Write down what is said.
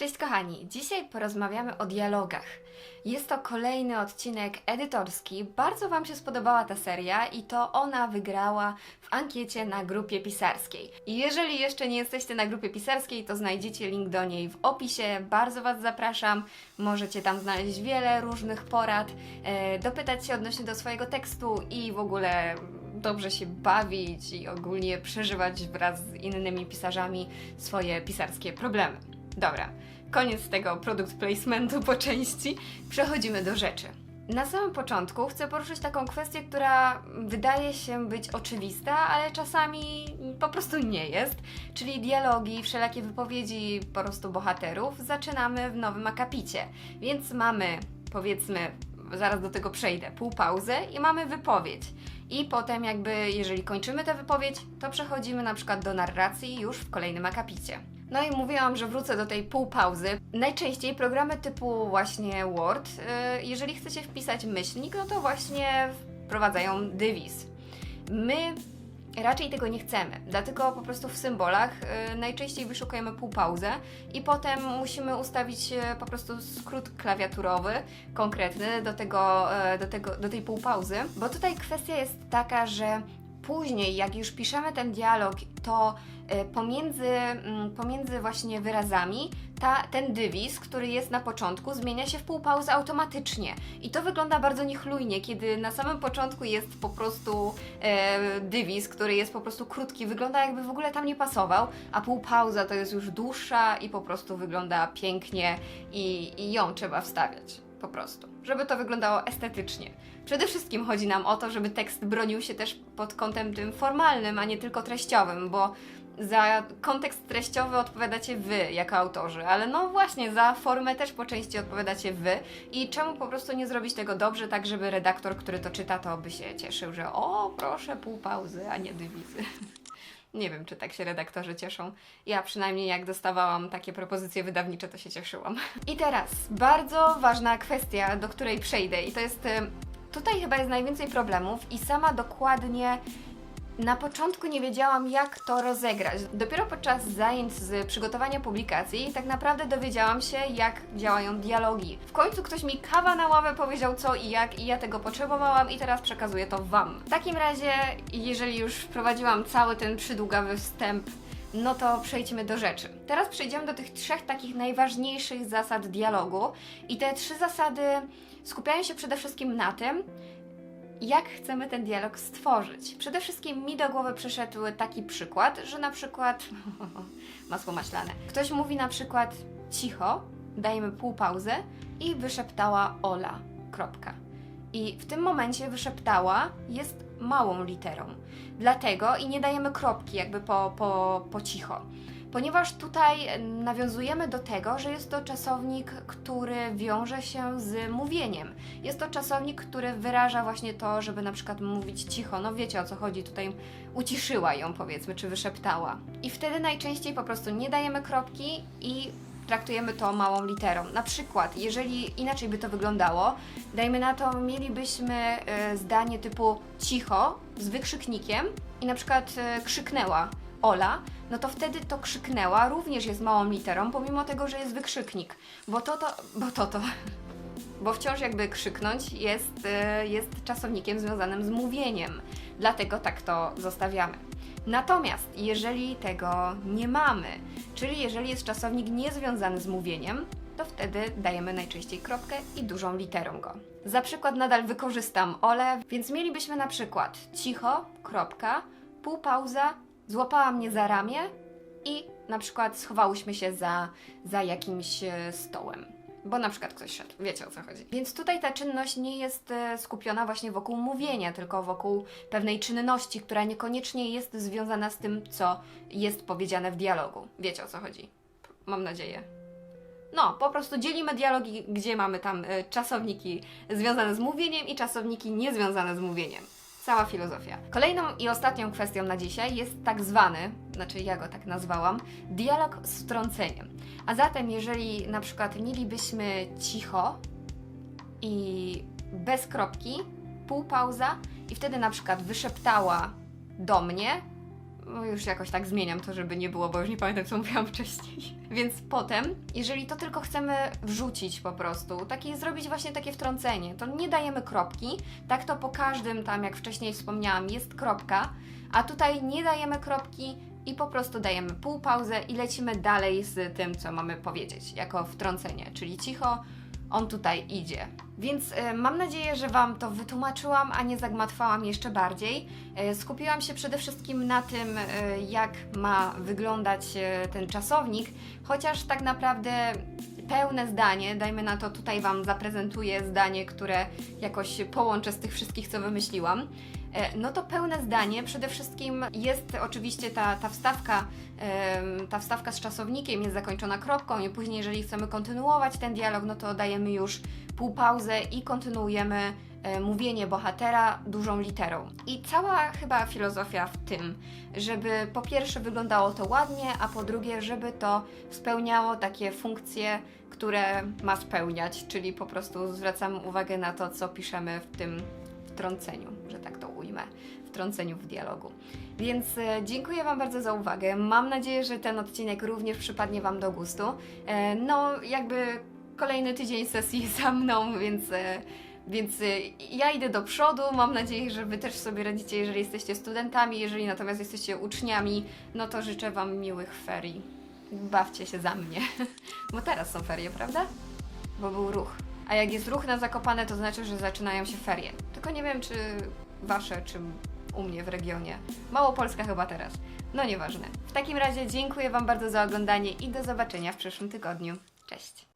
Cześć kochani, dzisiaj porozmawiamy o dialogach. Jest to kolejny odcinek edytorski. Bardzo Wam się spodobała ta seria i to ona wygrała w ankiecie na grupie pisarskiej. I jeżeli jeszcze nie jesteście na grupie pisarskiej, to znajdziecie link do niej w opisie. Bardzo Was zapraszam. Możecie tam znaleźć wiele różnych porad, e, dopytać się odnośnie do swojego tekstu i w ogóle dobrze się bawić i ogólnie przeżywać wraz z innymi pisarzami swoje pisarskie problemy. Dobra, koniec tego produkt placementu po części. Przechodzimy do rzeczy. Na samym początku chcę poruszyć taką kwestię, która wydaje się być oczywista, ale czasami po prostu nie jest, czyli dialogi, wszelakie wypowiedzi po prostu bohaterów zaczynamy w nowym akapicie. Więc mamy, powiedzmy, zaraz do tego przejdę, półpauzę i mamy wypowiedź. I potem jakby, jeżeli kończymy tę wypowiedź, to przechodzimy na przykład do narracji już w kolejnym akapicie. No i mówiłam, że wrócę do tej półpauzy. Najczęściej programy typu właśnie Word, y, jeżeli chcecie wpisać myślnik, no to właśnie wprowadzają dywizj. My raczej tego nie chcemy, dlatego po prostu w symbolach y, najczęściej wyszukujemy półpauzę i potem musimy ustawić y, po prostu skrót klawiaturowy konkretny do, tego, do, tego, do tej półpauzy, bo tutaj kwestia jest taka, że później, jak już piszemy ten dialog, to y, pomiędzy, mm, pomiędzy właśnie wyrazami ta, ten dywizj, który jest na początku, zmienia się w półpauzę automatycznie. I to wygląda bardzo niechlujnie, kiedy na samym początku jest po prostu e, który jest po prostu krótki, wygląda jakby w ogóle tam nie pasował, a półpauza to jest już dłuższa i po prostu wygląda pięknie i, i ją trzeba wstawiać. Po prostu, żeby to wyglądało estetycznie. Przede wszystkim chodzi nam o to, żeby tekst bronił się też pod kątem tym formalnym, a nie tylko treściowym, bo za kontekst treściowy odpowiadacie wy jako autorzy, ale no właśnie, za formę też po części odpowiadacie wy i czemu po prostu nie zrobić tego dobrze, tak żeby redaktor, który to czyta, to by się cieszył, że o, proszę, pół pauzy, a nie dywizy. Nie wiem, czy tak się redaktorzy cieszą. Ja przynajmniej jak dostawałam takie propozycje wydawnicze, to się cieszyłam. I teraz bardzo ważna kwestia, do której przejdę, i to jest. y, Tutaj chyba jest najwięcej problemów, i sama dokładnie na początku nie wiedziałam, jak to rozegrać. Dopiero podczas zajęć z przygotowania publikacji tak naprawdę dowiedziałam się, jak działają dialogi. W końcu ktoś mi kawa na ławę powiedział co i jak, i ja tego potrzebowałam, i teraz przekazuję to Wam. W takim razie, jeżeli już wprowadziłam cały ten przydługawy wstęp, no to przejdźmy do rzeczy. Teraz przejdziemy do tych trzech takich najważniejszych zasad dialogu, i te trzy zasady skupiają się przede wszystkim na tym, jak chcemy ten dialog stworzyć. Przede wszystkim mi do głowy przyszedł taki przykład, że na przykład masło maślane. Ktoś mówi na przykład cicho, dajemy półpauzę i wyszeptała Ola. Kropka. I w tym momencie wyszeptała jest małą literą. Dlatego i nie dajemy kropki jakby po, po, po cicho. Ponieważ tutaj nawiązujemy do tego, że jest to czasownik, który wiąże się z mówieniem. Jest to czasownik, który wyraża właśnie to, żeby na przykład mówić cicho. No wiecie o co chodzi, tutaj uciszyła ją powiedzmy, czy wyszeptała. I wtedy najczęściej po prostu nie dajemy kropki i traktujemy to małą literą. Na przykład, jeżeli inaczej by to wyglądało, dajmy na to, mielibyśmy e, zdanie typu cicho z wykrzyknikiem i na przykład e, krzyknęła Ola, no to wtedy to krzyknęła również jest małą literą, pomimo tego, że jest wykrzyknik. Bo to to, bo to to. Bo wciąż jakby krzyknąć jest, e, jest czasownikiem związanym z mówieniem. Dlatego tak to zostawiamy. Natomiast jeżeli tego nie mamy, czyli jeżeli jest czasownik niezwiązany z mówieniem, to wtedy dajemy najczęściej kropkę i dużą literą go. Za przykład nadal wykorzystam Ole, więc mielibyśmy na przykład cicho, kropka, półpauza, złapała mnie za ramię i na przykład schowałyśmy się za, za jakimś e, stołem. Bo na przykład ktoś szedł, wiecie o co chodzi. Więc tutaj ta czynność nie jest e, skupiona właśnie wokół mówienia, tylko wokół pewnej czynności, która niekoniecznie jest związana z tym, co jest powiedziane w dialogu. Wiecie o co chodzi. Mam nadzieję. No, po prostu dzielimy dialogi, gdzie mamy tam e, czasowniki związane z mówieniem i czasowniki niezwiązane z mówieniem. Cała filozofia. Kolejną i ostatnią kwestią na dzisiaj jest tak zwany, znaczy ja go tak nazwałam, dialog z wtrąceniem. A zatem, jeżeli na przykład mielibyśmy cicho i bez kropki, półpauza i wtedy na przykład wyszeptała do mnie, no już jakoś tak zmieniam to, żeby nie było, bo już nie pamiętam, co mówiłam wcześniej. Więc potem, jeżeli to tylko chcemy wrzucić po prostu, takie zrobić właśnie takie wtrącenie, to nie dajemy kropki, tak to po każdym tam, jak wcześniej wspomniałam, jest kropka, a tutaj nie dajemy kropki i po prostu dajemy półpauzę i lecimy dalej z tym, co mamy powiedzieć, jako wtrącenie, czyli cicho, on tutaj idzie. Więc e, mam nadzieję, że Wam to wytłumaczyłam, a nie zagmatwałam jeszcze bardziej. E, skupiłam się przede wszystkim na tym, e, jak ma wyglądać e, ten czasownik, chociaż tak naprawdę pełne zdanie, dajmy na to, tutaj Wam zaprezentuję zdanie, które jakoś połączę z tych wszystkich, co wymyśliłam. E, No to pełne zdanie przede wszystkim jest oczywiście ta, ta wstawka, ta wstawka z czasownikiem jest zakończona kropką i później jeżeli chcemy kontynuować ten dialog, no to dajemy już półpauzę i kontynuujemy e, mówienie bohatera dużą literą. I cała chyba filozofia w tym, żeby po pierwsze wyglądało to ładnie, a po drugie, żeby to spełniało takie funkcje, które ma spełniać, czyli po prostu zwracamy uwagę na to, co piszemy w tym wtrąceniu, że tak to ujmę, wtrąceniu w dialogu. Więc e, dziękuję Wam bardzo za uwagę. Mam nadzieję, że ten odcinek również przypadnie Wam do gustu. E, no, jakby kolejny tydzień sesji za mną, więc. E, więc ja idę do przodu. Mam nadzieję, że Wy też sobie radzicie, jeżeli jesteście studentami. Jeżeli natomiast jesteście uczniami, no to życzę Wam miłych ferii. Bawcie się za mnie. Bo teraz są ferie, prawda? Bo był ruch. A jak jest ruch na Zakopane, to znaczy, że zaczynają się ferie. Tylko nie wiem, czy wasze, czy u mnie w regionie. Małopolska chyba teraz. No nieważne. W takim razie dziękuję Wam bardzo za oglądanie i do zobaczenia w przyszłym tygodniu. Cześć!